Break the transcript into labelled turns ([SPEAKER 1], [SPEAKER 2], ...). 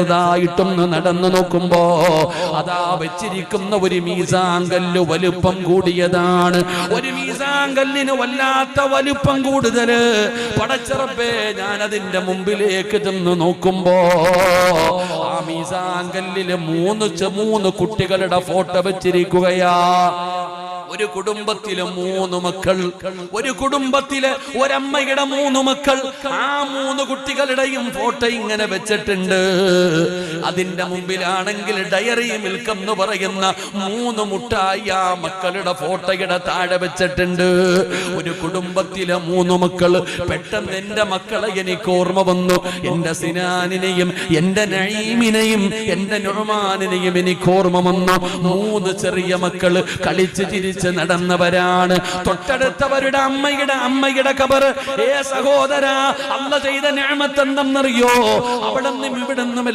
[SPEAKER 1] ചെറുതായിട്ടൊന്ന് നടന്നു നോക്കുമ്പോ അതാ വെച്ചിരിക്കുന്ന ഒരു മീസാങ്കല്ല് വലുപ്പം കൂടിയതാണ്. ഒരു മീസാങ്കല്ലിന് വല്ലാത്ത വലുപ്പം കൂടുതൽ. പടച്ചറപ്പേ ഞാൻ അതിന്റെ മുമ്പിലേക്ക് ചെന്ന് നോക്കുമ്പോ ആ മീസാങ്കല്ലിൽ മൂന്ന് മൂന്ന് കുട്ടികളുടെ ഫോട്ടോ വെച്ചിരിക്കുകയാ. ഒരു കുടുംബത്തിലെ മൂന്ന് മക്കൾ ഒരു കുടുംബത്തിലെ ഒരമ്മയുടെ മൂന്ന് മക്കൾ ആ മൂന്ന് കുട്ടികളുടെയും ഫോട്ടോ ഇങ്ങനെ വെച്ചിട്ടുണ്ട്. അതിന്റെ മുമ്പിലാണെങ്കിൽ ഡയറി മിൽക്ക് എന്ന് പറയുന്ന മൂന്ന് മുട്ടായി ആ മക്കളുടെ ഫോട്ടോയുടെ താഴെ വെച്ചിട്ടുണ്ട്. ഒരു കുടുംബത്തിലെ മൂന്ന് മക്കൾ പെട്ടെന്ന് എന്റെ മക്കളെ എനിക്ക് ഓർമ്മ വന്നു. എന്റെ സിനാനിനെയും എന്റെ നഴീമിനെയും എന്റെ നുഴമാനിനെയും എനിക്ക് ഓർമ്മ വന്നു. മൂന്ന് ചെറിയ മക്കൾ കളിച്ച് ചിരിച്ച് നടന്നവരാണ്. തൊട്ടടുത്തവരുടെ അമ്മയുടെ അമ്മയുടെ കബർ ഏ സഹോദര അല്ല ചെയ്ത ഞാമത്തെന്തെന്നറിയോ അവിടെ നിന്നും ഇവിടെ നിന്നും